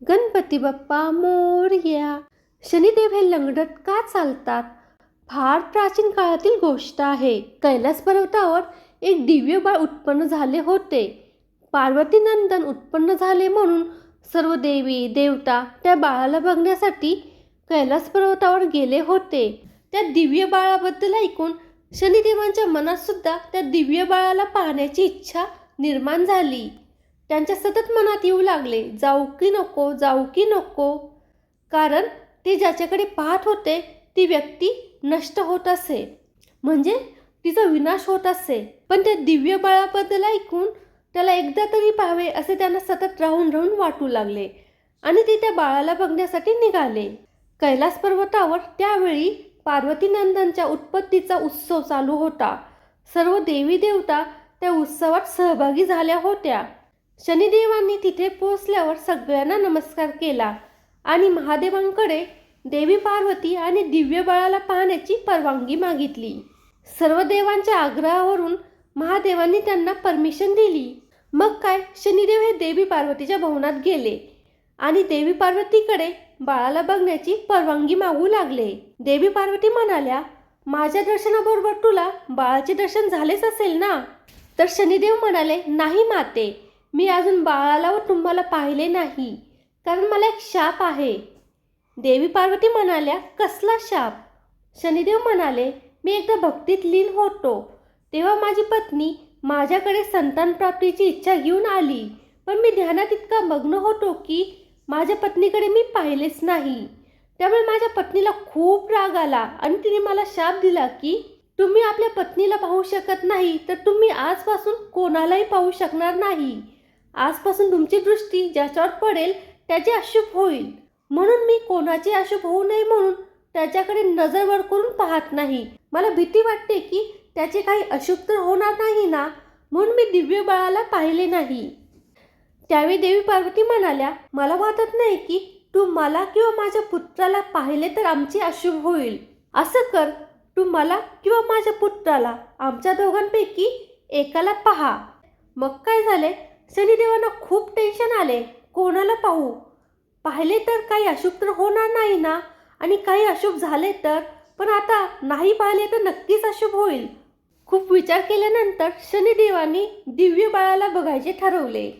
गणपती बाप्पा मोरया शनिदेव हे लंगडत का चालतात? फार प्राचीन काळातील गोष्ट आहे. कैलास पर्वतावर एक दिव्य बाळ उत्पन्न झाले होते. पार्वती नंदन उत्पन्न झाले म्हणून सर्व देवी देवता त्या बाळाला बघण्यासाठी कैलास पर्वतावर गेले होते. त्या दिव्य बाळाबद्दल ऐकून शनिदेवांच्या मनात सुद्धा त्या दिव्य बाळाला पाहण्याची इच्छा निर्माण झाली. त्यांच्या सतत मनात येऊ लागले जाऊ की नको जाऊ की नको. कारण ते ज्याच्याकडे पाहत होते ती व्यक्ती नष्ट होत असे. म्हणजे तिचा विनाश होत असे. पण त्या दिव्य बाळाबद्दल ऐकून त्याला एकदा तरी पाहावे असे त्यांना सतत राहून राहून वाटू लागले आणि ते त्या बाळाला बघण्यासाठी निघाले. कैलास पर्वतावर त्यावेळी पार्वतीनंदनच्या उत्पत्तीचा उत्सव चालू होता. सर्व देवी देवता त्या उत्सवात सहभागी झाल्या होत्या. शनिदेवांनी तिथे पोचल्यावर सगळ्यांना नमस्कार केला आणि महादेवांकडे देवी पार्वती आणि दिव्य बाळाला पाहण्याची परवानगी मागितली. सर्व देवांच्या आग्रहावरून महादेवांनी त्यांना परमिशन दिली. मग काय? शनिदेव हे देवी पार्वतीच्या भवनात गेले आणि देवी पार्वतीकडे बाळाला बघण्याची परवानगी मागू लागले. देवी पार्वती म्हणाल्या माझ्या दर्शनाबरोबर तुला बाळाचे दर्शन झालेच असेल ना? तर शनिदेव म्हणाले नाही माते. मी अजून बाळाला व तुम्हाला पाहिले नाही कारण मला एक शाप आहे. देवी पार्वती म्हणाल्या कसला शाप? शनिदेव म्हणाले मी एकदा भक्तीत लीन होतो. तेव्हा माझी पत्नी माझ्याकडे संतान प्राप्तीची इच्छा घेऊन आली पण मी ध्यानात इतका मग्न होतो की माझ्या पत्नीकडे मी पाहिलेच नाही. त्यामुळे माझ्या पत्नीला खूप राग आला आणि तिने मला शाप दिला की तुम्ही आपल्या पत्नीला पाहू शकत नाही तर तुम्ही आजपासून कोणालाही पाहू शकणार नाही. आजपासून तुमची दृष्टी ज्याच्यावर पडेल त्याचे अशुभ होईल. म्हणून मी कोणाचे अशुभ होऊ नये म्हणून त्याच्याकडे नजर वर करून पाहत नाही. मला भीती वाटते की त्याचे काही अशुभ तर होणार नाही ना? म्हणून मी दिव्य बाळाला पाहिले नाही. त्यावेळी देवी पार्वती म्हणाल्या मला वाटत नाही की तू मला किंवा माझ्या पुत्राला पाहिले तर आमचे अशुभ होईल. असं कर. तू मला किंवा माझ्या पुत्राला आमच्या दोघांपैकी एकाला पहा. मग काय झाले? शनिदेवांना खूप टेन्शन आले. कोणाला पाहू? पाहिले तर काही अशुभ तर होणार नाही ना? आणि काही अशुभ झाले तर? पण आता नाही पाहिले तर नक्कीच अशुभ होईल. खूप विचार केल्यानंतर शनिदेवांनी दिव्य बाळाला बघायचे ठरवले.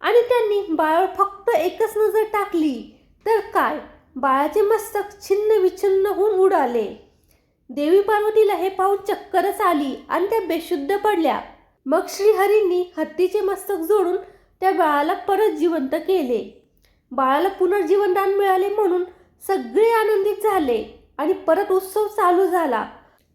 आणि त्यांनी बाळावर फक्त एकच नजर टाकली. तर काय? बाळाचे मस्तक छिन्न विछिन्न होऊन उडाले. देवी पार्वतीला हे पाहून चक्करच आली आणि त्या बेशुद्ध पडल्या. मग श्रीहरींनी हत्तीचे मस्तक जोडून त्या बाळाला परत जिवंत केले. बाळाला पुनर्जीवनदान मिळाले म्हणून सगळे आनंदित झाले आणि परत उत्सव चालू झाला.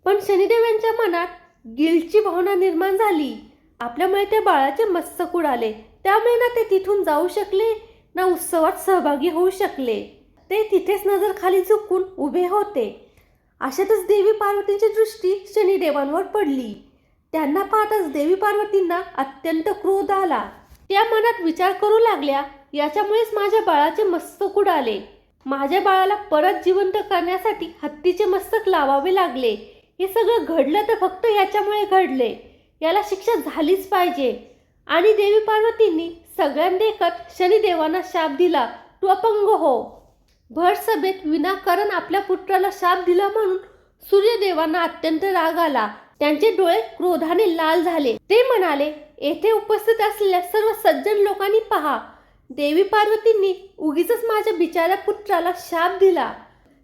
पण शनिदेव यांच्या मनात गिल्डची भावना निर्माण झाली. आपल्यामुळे त्या बाळाचे मस्तक उडाले. त्यामुळे ना ते तिथून जाऊ शकले ना उत्सवात सहभागी होऊ शकले. ते तिथेच नजर खाली झुकून उभे होते. अशातच देवी पार्वतीची दृष्टी शनिदेवांवर पडली. त्यांना पाहताच देवी पार्वतींना अत्यंत क्रोध आला. त्या मनात विचार करू लागल्या याच्यामुळेच माझ्या बाळाचे मस्तक उडाले. माझ्या बाळाला परत जिवंत करण्यासाठी हत्तीचे मस्तक लावावे लागले. हे सगळं घडलं तर फक्त याच्यामुळे घडले. याला शिक्षा झालीच पाहिजे. आणि देवी पार्वतींनी सगळ्यांदेखत शनिदेवांना शाप दिला. तू अपंग हो. भर सभेत विनाकारण आपल्या पुत्राला शाप दिला म्हणून सूर्यदेवांना अत्यंत राग आला. त्यांचे डोळे क्रोधाने लाल झाले. ते म्हणाले येथे उपस्थित असलेल्या सर्व सज्जन लोकांनी पहा. देवी पार्वतींनी उगीच माझ्या बिचाऱ्या पुत्राला शाप दिला.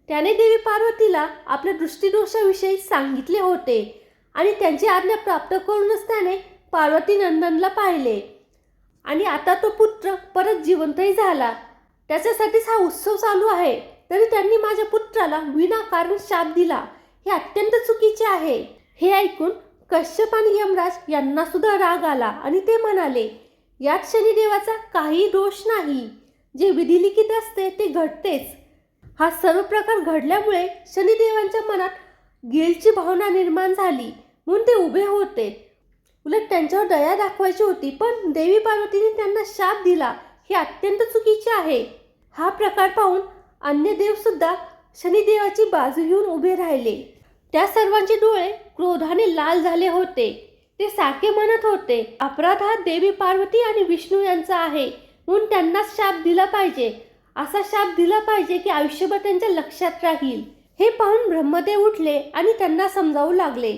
त्याने देवी पार्वतीला आपल्या दृष्टीदोषाविषयी सांगितले होते आणि त्यांची आज्ञा प्राप्त करूनच त्याने पार्वती नंदनला पाहिले. आणि आता तो पुत्र परत जिवंतही झाला. त्याच्यासाठीच हा उत्सव चालू आहे. तरी त्यांनी माझ्या पुत्राला विनाकारण शाप दिला. हे अत्यंत चुकीचे आहे. हे ऐकून कश्यप आणि यमराज यांना सुद्धा राग आला आणि ते म्हणाले यात शनिदेवाचा काही दोष नाही. जे विधिलिखित असते ते घडतेच. हा सर्व प्रकार घडल्यामुळे शनिदेवांच्या मनात गिलची भावना निर्माण झाली. म्हणून ते उभे होते. उलट त्यांच्यावर दया दाखवायची होती पण देवी पार्वतीने त्यांना शाप दिला. हे अत्यंत चुकीचे आहे. हा प्रकार पाहून अन्य देवसुद्धा शनिदेवाची बाजू घेऊन उभे राहिले. त्या सर्वांचे डोळे क्रोधाने लाल झाले होते. ते सारखे म्हणत होते अपराध हा देवी पार्वती आणि विष्णू यांचा आहे. म्हणून त्यांनाच शाप दिला पाहिजे. असा शाप दिला पाहिजे की आयुष्यभर त्यांच्या लक्षात राहील. हे पाहून ब्रह्मदेव उठले आणि त्यांना समजावू लागले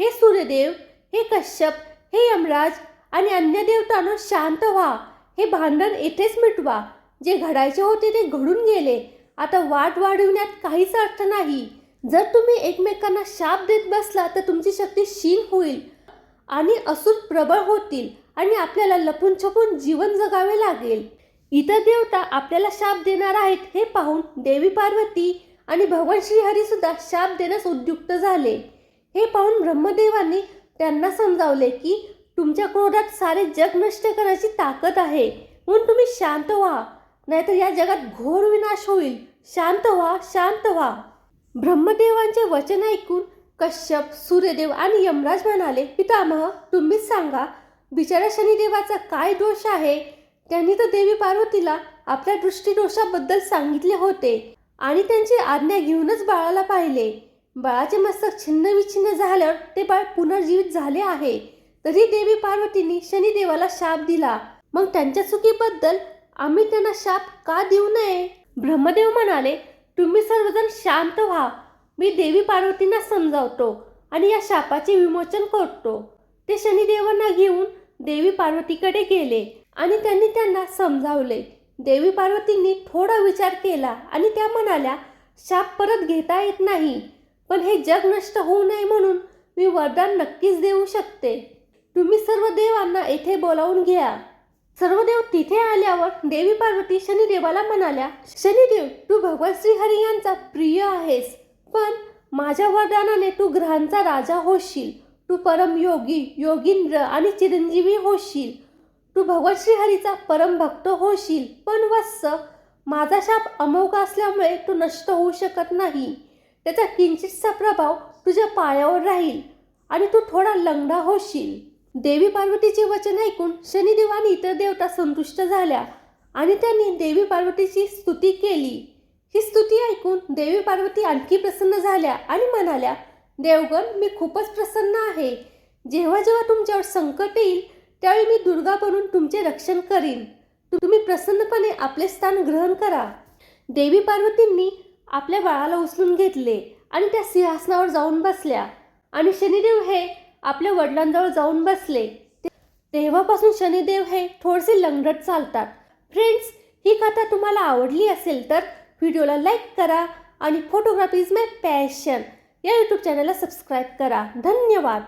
हे सूर्यदेव हे कश्यप हे यमराज आणि अन्य देवतांना शांत व्हा. हे भांडण येथेच मिटवा. जे घडायचे होते ते घडून गेले. आता वाट वाढविण्यात काहीच अर्थ नाही. जर तुम्ही एकमेकांना शाप देत बसला तर तुमची शक्ती क्षीण होईल आणि असुर प्रबळ होतील आणि आपल्याला लपून छपून जीवन जगावे लागेल. इतर देवता आपल्याला शाप देणार आहेत हे पाहून देवी पार्वती आणि भगवान श्रीहरी सुद्धा शाप देण्यास उद्युक्त झाले. हे पाहून ब्रह्मदेवांनी त्यांना समजावले की तुमच्या क्रोधात सारे जग नष्ट करण्याची ताकद आहे. म्हणून तुम्ही शांत व्हा. नाहीतर या जगात घोर विनाश होईल. शांत व्हा शांत व्हा. ब्रह्मदेवांचे वचन ऐकून कश्यप सूर्यदेव आणि यमराज म्हणाले पितामह तुम्हीच सांगा बिचारा शनिदेवाचा काय दोष आहे? त्यांनी तर देवी पार्वतीला आपल्या दृष्टीदोषाबद्दल सांगितले होते आणि त्यांची आज्ञा घेऊनच बाळाला पाहिले. बाळाचे मस्तक छिन्न विछिन्न झाल्यावर ते बाळ पुनर्जीवित झाले आहे. तरी देवी पार्वतींनी शनिदेवाला शाप दिला. मग त्यांच्या चुकीबद्दल आम्ही त्यांना शाप का देऊ नये? ब्रह्मदेव म्हणाले तुम्ही सर्वजण शांत व्हा. मी देवी पार्वतींना समजावतो आणि या शापाचे विमोचन करतो. ते शनिदेवांना घेऊन देवी पार्वतीकडे गेले आणि त्यांनी त्यांना समजावले. देवी पार्वतींनी थोडा विचार केला आणि त्या म्हणाल्या शाप परत घेता येत नाही. पण हे जग नष्ट होऊ नये म्हणून मी वरदान नक्कीच देऊ शकते. तुम्ही सर्व देवांना येथे बोलावून घ्या. सर्व देव तिथे आल्यावर देवी पार्वती शनिदेवाला म्हणाल्या शनिदेव तू भगवान श्रीहरी यांचा प्रिय आहेस पण माझ्या वरदानाने तू ग्रहांचा राजा होशील. तू परम योगी योगींद्र आणि चिरंजीवी होशील. तू भगवान श्रीहरीचा परम भक्त होशील पण वत्स माझा शाप अमोघ असल्यामुळे तू नष्ट होऊ शकत नाही. त्याचा किंचितचा प्रभाव तुझ्या पायावर राहील आणि तू थोडा लंगडा होशील. देवी पार्वतीचे वचन ऐकून शनिदेव आणि इतर देवता संतुष्ट झाल्या आणि त्यांनी देवी पार्वतीची स्तुती केली. ही स्तुती ऐकून देवी पार्वती आणखी प्रसन्न झाल्या आणि म्हणाल्या देवगण मी खूपच प्रसन्न आहे. जेव्हा जेव्हा तुमच्यावर संकट येईल त्यावेळी मी दुर्गा बनून तुमचे रक्षण करीन. तुम्ही प्रसन्नपणे आपले स्थान ग्रहण करा. देवी पार्वतींनी आपल्या बाळाला उचलून घेतले आणि त्या सिंहासनावर जाऊन बसल्या आणि शनिदेव हे आपल्या वडिलांजवळ जाऊन बसले. तेव्हापासून शनिदेव हे थोडेसे लंगडत चालतात. फ्रेंड्स ही कथा तुम्हाला आवडली असेल तर व्हिडिओला लाईक करा आणि फोटोग्राफी इज माय पॅशन या यूट्यूब चॅनलला सबस्क्राईब करा. धन्यवाद.